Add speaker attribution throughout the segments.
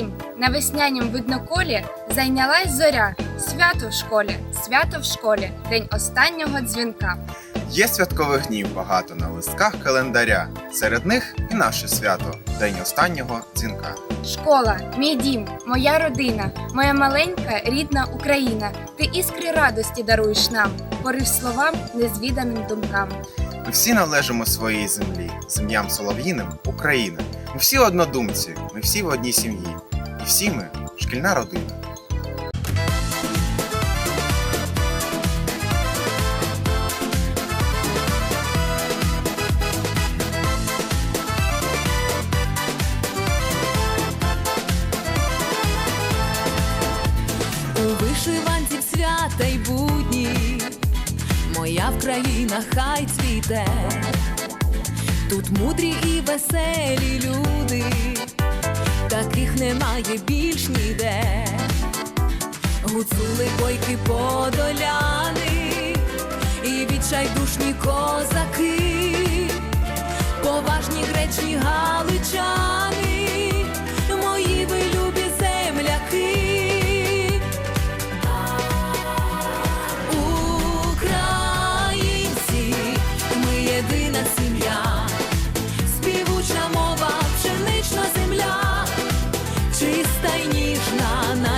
Speaker 1: Всім! На веснянім видноколі зайнялась зоря. Свято в школі, свято в школі, день останнього дзвінка.
Speaker 2: Є святкових днів багато на листках календаря. Серед них і наше свято День останнього дзвінка.
Speaker 1: Школа, мій дім, моя родина, моя маленька рідна Україна. Ти іскри радості даруєш нам, порив словам, незвіданим думкам.
Speaker 2: Ми всі належимо своїй землі, землям солов'їним Україна. Ми всі однодумці, ми всі в одній сім'ї. І всі ми шкільна родина.
Speaker 3: У вишиванці свята й будні, моя Вкраїна хай цвіте, тут мудрі і веселі люди, таких немає більш ніде. Гуцули бойки подоляни і відчайдушні козаки, поважні гречні галичани,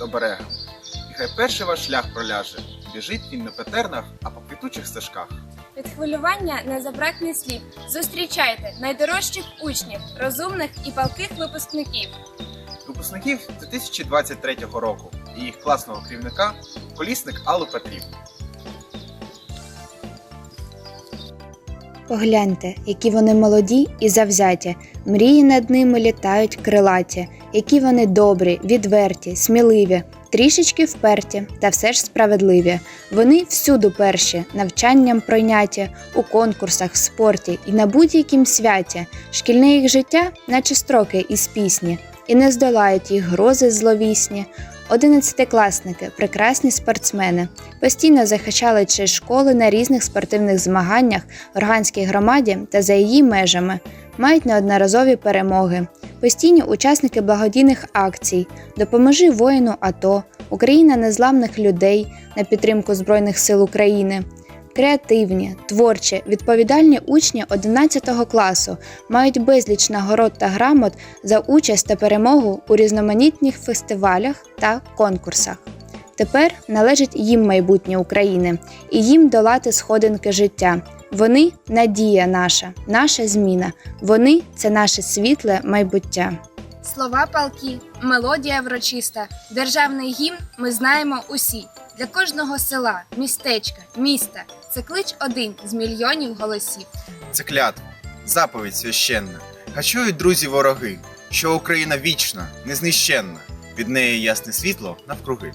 Speaker 2: оберегами. І хай перший ваш шлях проляже. Біжить він не по тернах, а по квітучих стежках.
Speaker 1: Від хвилювання не забракне слів. Зустрічайте найдорожчих учнів, розумних і палких випускників.
Speaker 2: Випускників 2023 року і їх класного керівника колісник Аллу Петрівну.
Speaker 4: Погляньте, які вони молоді і завзяті, мрії над ними літають крилаті, які вони добрі, відверті, сміливі, трішечки вперті та все ж справедливі. Вони всюду перші, навчанням пройняті, у конкурсах, в спорті і на будь-якім святі. Шкільне їх життя, наче строки із пісні, і не здолають їх грози зловісні. Одинадцятикласники, прекрасні спортсмени, постійно захищали честь школи на різних спортивних змаганнях в Органській громаді та за її межами, мають неодноразові перемоги, постійні учасники благодійних акцій, допоможи воїну АТО, Україна незламних людей на підтримку Збройних сил України. Креативні, творчі, відповідальні учні 11 класу мають безліч нагород та грамот за участь та перемогу у різноманітних фестивалях та конкурсах. Тепер належить їм майбутнє України і їм долати сходинки життя. Вони надія наша, наша зміна. Вони це наше світле майбуття.
Speaker 1: Слова палки, мелодія врочиста, державний гімн ми знаємо усі. Для кожного села, містечка, міста це клич один з мільйонів голосів.
Speaker 2: Це клятва, заповідь священна. Гачують друзі вороги, що Україна вічна, незнищенна, від неї ясне світло навкруги.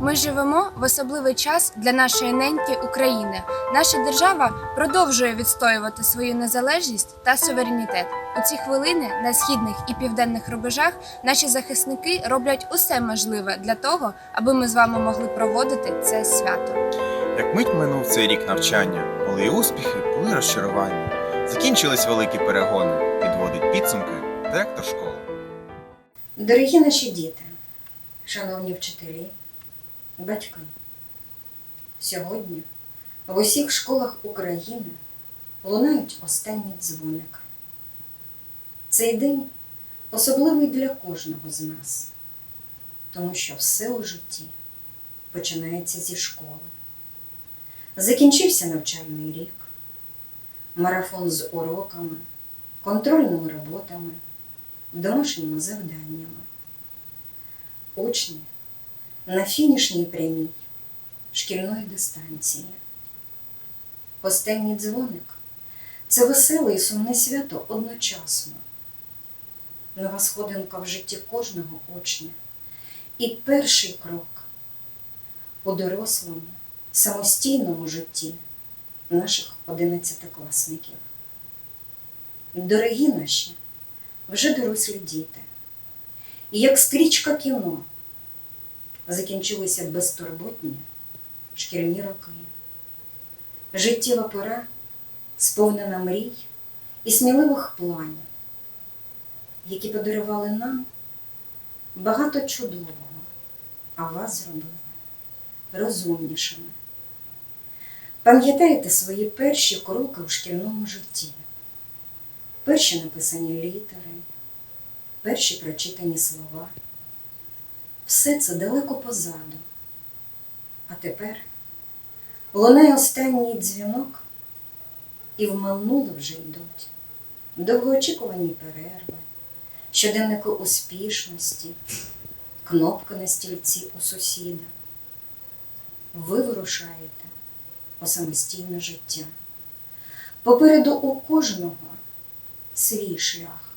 Speaker 4: Ми живемо в особливий час для нашої неньки України. Наша держава продовжує відстоювати свою незалежність та суверенітет. У ці хвилини на східних і південних рубежах наші захисники роблять усе можливе для того, аби ми з вами могли проводити це свято.
Speaker 2: Як мить минув цей рік навчання, були і успіхи, були розчарування. Закінчились великі перегони, підводить підсумки директор школи.
Speaker 5: Дорогі наші діти, шановні вчителі, батьки, сьогодні в усіх школах України лунають останні дзвоники. Цей день особливий для кожного з нас, тому що все у житті починається зі школи. Закінчився навчальний рік, марафон з уроками, контрольними роботами домашніми завданнями. Учні на фінішній прямій шкільної дистанції. Останній дзвоник це веселе і сумне свято одночасно. Нова сходинка в житті кожного учня. І перший крок у дорослому, самостійному житті наших одинадцятикласників. Дорогі наші, вже дорослі діти. І як стрічка кіно закінчилися безтурботні шкільні роки. Життєва пора сповнена мрій і сміливих планів, які подарували нам багато чудового, а вас зробили розумнішими. Пам'ятаєте свої перші кроки у шкільному житті? перші написані літери, перші прочитані слова. Все це далеко позаду. А тепер лунає останній дзвінок, і в минуле вже йдуть довгоочікувані перерви, щоденники успішності, кнопки на стільці у сусіда. Ви вирушаєте у самостійне життя. Попереду у кожного свій шлях.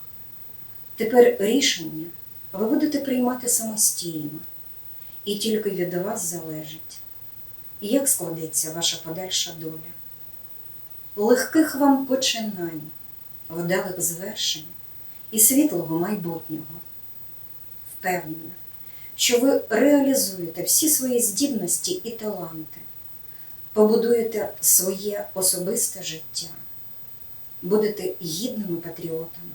Speaker 5: Тепер рішення ви будете приймати самостійно, і тільки від вас залежить, як складеться ваша подальша доля. Легких вам починань, вдалих звершень і світлого майбутнього. Впевнена, що ви реалізуєте всі свої здібності і таланти, побудуєте своє особисте життя будете гідними патріотами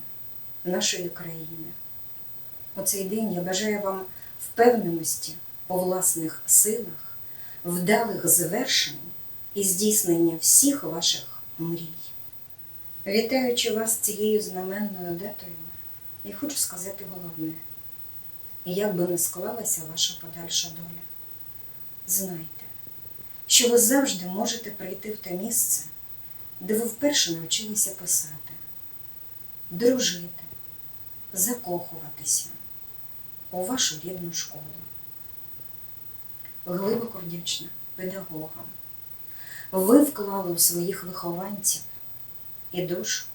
Speaker 5: нашої країни. У цей день я бажаю вам впевненості у власних силах, вдалих звершень і здійснення всіх ваших мрій. Вітаючи вас цією знаменною датою, я хочу сказати головне, як би не склалася ваша подальша доля. Знайте, що ви завжди можете прийти в те місце, де ви вперше навчилися писати, дружити, закохуватися у вашу рідну школу. Глибоко вдячна педагогам. Ви вклали у своїх вихованців і душу,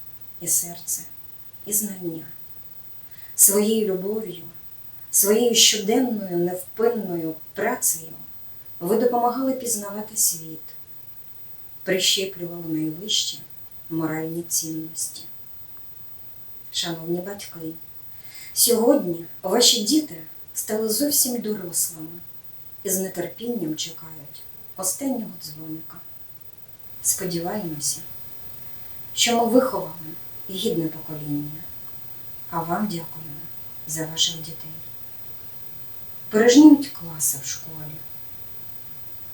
Speaker 5: і серце, і знання. Своєю любов'ю, своєю щоденною невпинною працею ви допомагали пізнавати світ прищеплювали найвищі моральні цінності. Шановні батьки, сьогодні ваші діти стали зовсім дорослими і з нетерпінням чекають останнього дзвоника. Сподіваємося, що ми виховали гідне покоління, а вам дякуємо за ваших дітей. Пережнімуть класи в школі,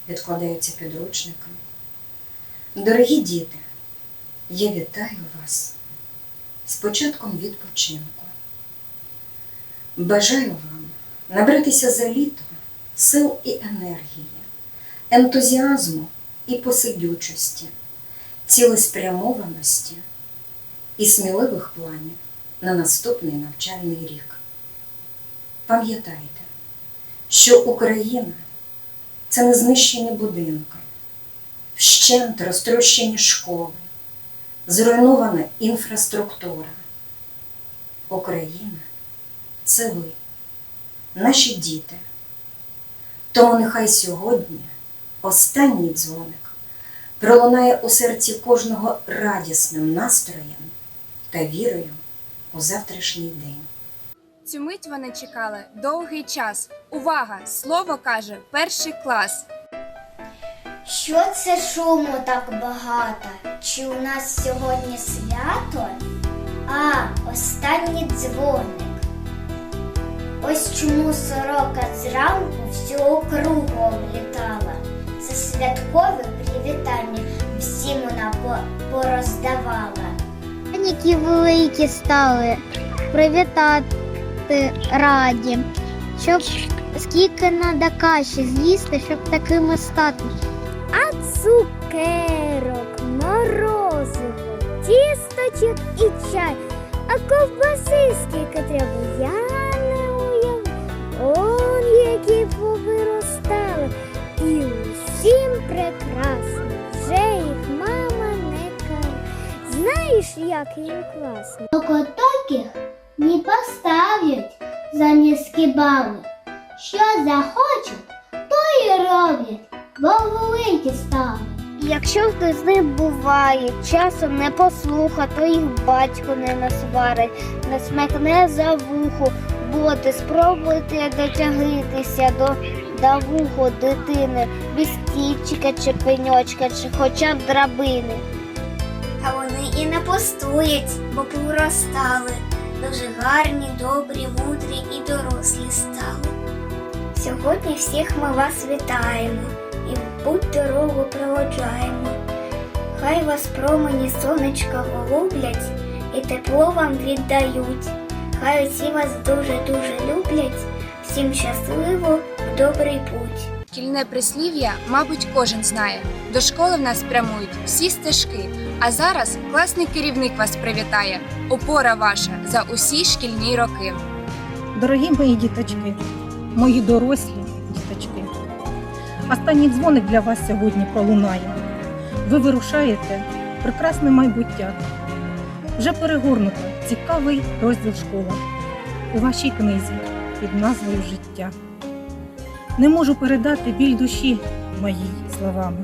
Speaker 5: відкладаються підручники. Дорогі діти, я вітаю вас з початком відпочинку. Бажаю вам набратися за літо сил і енергії, ентузіазму і посидючості, цілеспрямованості і сміливих планів на наступний навчальний рік. Пам'ятайте, що Україна це не знищені будинки вщент розтрощені школи, зруйнована інфраструктура. Україна це ви, наші діти. Тому нехай сьогодні останній дзвоник пролунає у серці кожного радісним настроєм та вірою у завтрашній день.
Speaker 4: Цю мить вони чекали довгий час. Увага! Слово каже перший клас.
Speaker 6: Що це шуму так багато? Чи у нас сьогодні свято? А, останній дзвоник. Ось чому сорока зранку всю округу облітала. Це святкове привітання всім вона по- пороздавала. Які великі стали привітати раді, щоб скільки надо каші з'їсти, щоб такими стати. А цукерок, морозиво, тісточок і чай. А ковбаси скільки треба, я. Он які повиростали. І усім прекрасно. Вже їх мама не каже. Знаєш, як їм класно? Окотоких не поставлять за низькі бали. Що захочуть, то і роблять бо великі стали. Якщо хтось з них буває, часом не послуха, то їх батько не насварить, не смикне за вухо, боти, спробуйте дотягнутися до, до вуху дитини, без стільчика чи пеньочка, чи хоча б драбини. А вони і не пустують, бо поростали. Дуже гарні, добрі, мудрі і дорослі стали. Сьогодні всіх ми вас вітаємо і в путь дорогу проводжаємо. Хай вас промені сонечка голублять і тепло вам віддають. Хай усі вас дуже-дуже люблять, всім щасливо в добрий путь.
Speaker 4: Шкільне прислів'я, мабуть, кожен знає. До школи в нас прямують всі стежки. А зараз класний керівник вас привітає. Опора ваша за усі шкільні роки.
Speaker 7: Дорогі мої діточки, мої дорослі діточки, останній дзвоник для вас сьогодні пролунає. Ви вирушаєте в прекрасне майбуття. Вже перегорнуто цікавий розділ школа у вашій книзі під назвою Життя. Не можу передати біль душі моїй словами,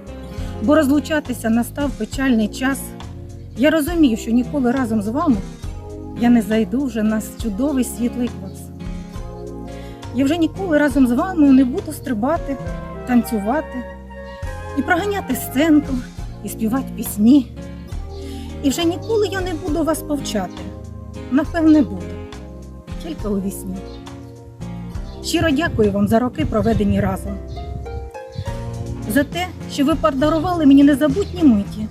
Speaker 7: бо розлучатися настав печальний час. Я розумію, що ніколи разом з вами я не зайду вже на чудовий світлий клас. Я вже ніколи разом з вами не буду стрибати, танцювати і проганяти сценку, і співати пісні. І вже ніколи я не буду вас повчати. Напевне, буду, тільки у вісні. Щиро дякую вам за роки, проведені разом, за те, що ви подарували мені незабутні миті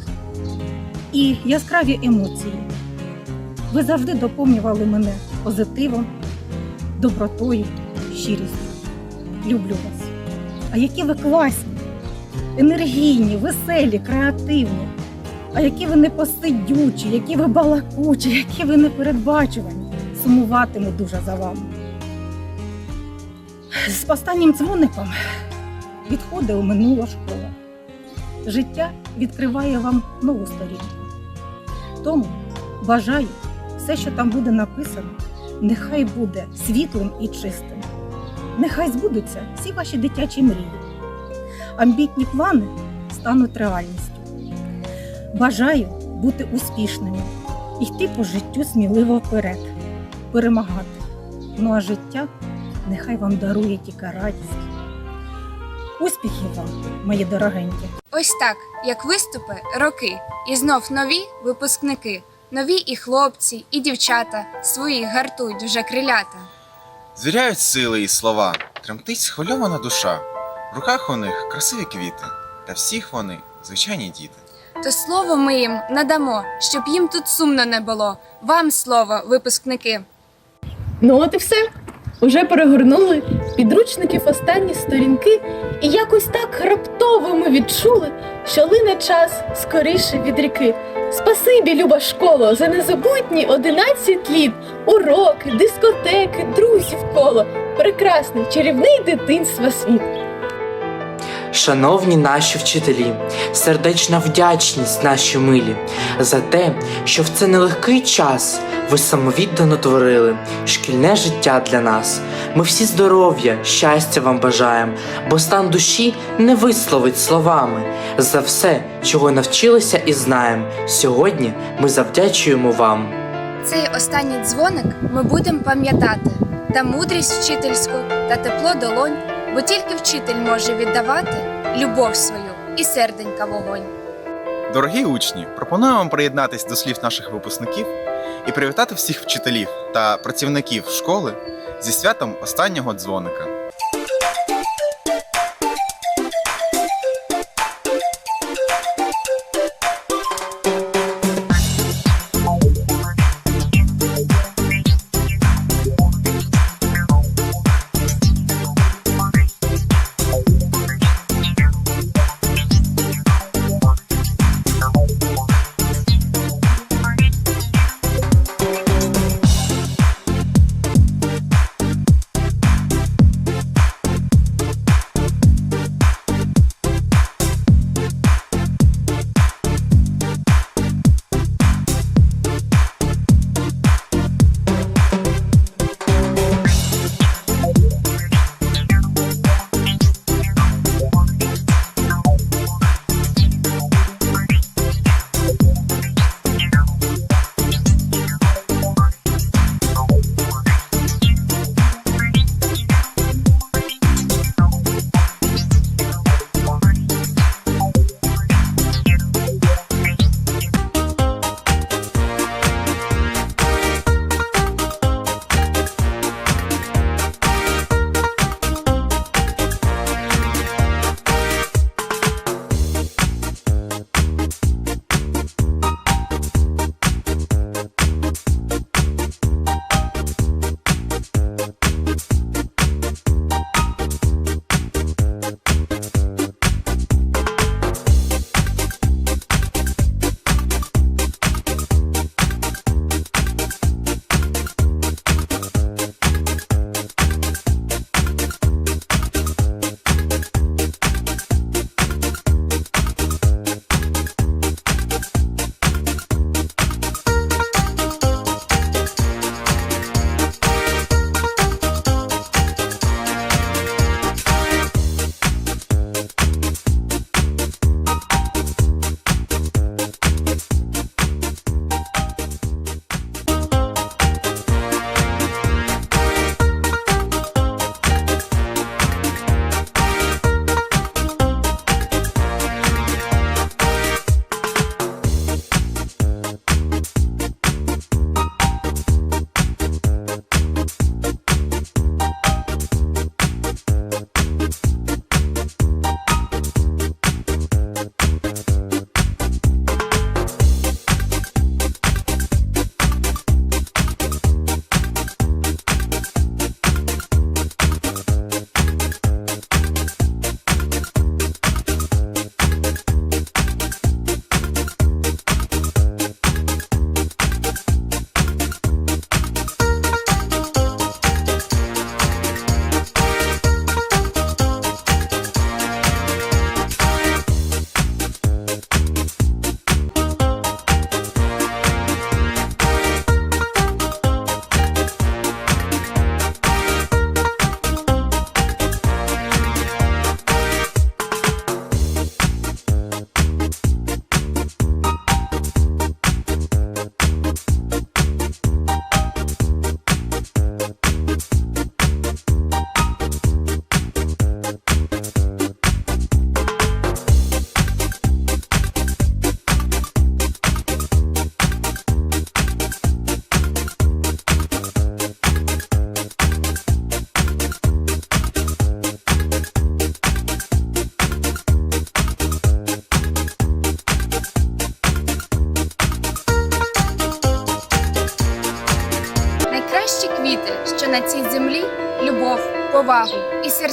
Speaker 7: і яскраві емоції. Ви завжди доповнювали мене позитивом, добротою, щирістю. Люблю вас. А які ви класні, енергійні, веселі, креативні. А які ви непосидючі, які ви балакучі, які ви непередбачувані. Сумуватиму дуже за вами. З останнім дзвоником відходить у минула школа. Життя відкриває вам нову сторінку. Тому бажаю, все, що там буде написано, нехай буде світлим і чистим. Нехай збудуться всі ваші дитячі мрії. Амбітні плани стануть реальністю. Бажаю бути успішними, йти по життю сміливо вперед, перемагати. Ну а життя нехай вам дарує тільки радість. Успіхів вам, мої дорогенькі!
Speaker 4: Ось так, як виступи, роки, і знов нові випускники, нові і хлопці, і дівчата свої гартують вже крилята.
Speaker 2: Звіряють сили і слова, тремтить схвильована душа. В руках у них красиві квіти, та всіх вони звичайні діти.
Speaker 4: То слово ми їм надамо, щоб їм тут сумно не було. Вам слово, випускники.
Speaker 8: Ну от і все. Уже перегорнули підручників останні сторінки, і якось так раптово ми відчули, що лине час скоріше від ріки. Спасибі, люба школа, за незабутні 11 літ, уроки, дискотеки, друзів коло, прекрасний чарівний дитинства світ.
Speaker 9: Шановні наші вчителі, сердечна вдячність наші милі за те, що в цей нелегкий час ви самовіддано творили шкільне життя для нас. Ми всі здоров'я, щастя вам бажаємо, бо стан душі не висловить словами. За все, чого навчилися і знаємо, сьогодні ми завдячуємо вам.
Speaker 4: Цей останній дзвоник ми будемо пам'ятати та мудрість вчительську та тепло долонь, бо тільки вчитель може віддавати любов свою і серденька вогонь.
Speaker 2: Дорогі учні, пропоную вам приєднатись до слів наших випускників і привітати всіх вчителів та працівників школи зі святом останнього дзвоника.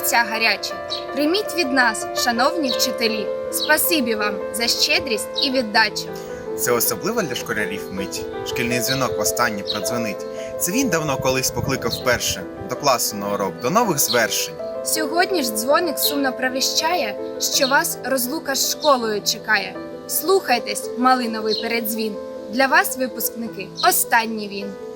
Speaker 4: Серця гарячі. Прийміть від нас, шановні вчителі, спасибі вам за щедрість і віддачу.
Speaker 2: Це особливо для школярів мить. Шкільний дзвінок востаннє продзвонить. Це він давно колись покликав вперше до класу на урок, до нових звершень.
Speaker 4: Сьогодні ж дзвоник сумно провіщає, що вас розлука з школою чекає. Слухайтесь, малиновий передзвін. Для вас, випускники, останній він.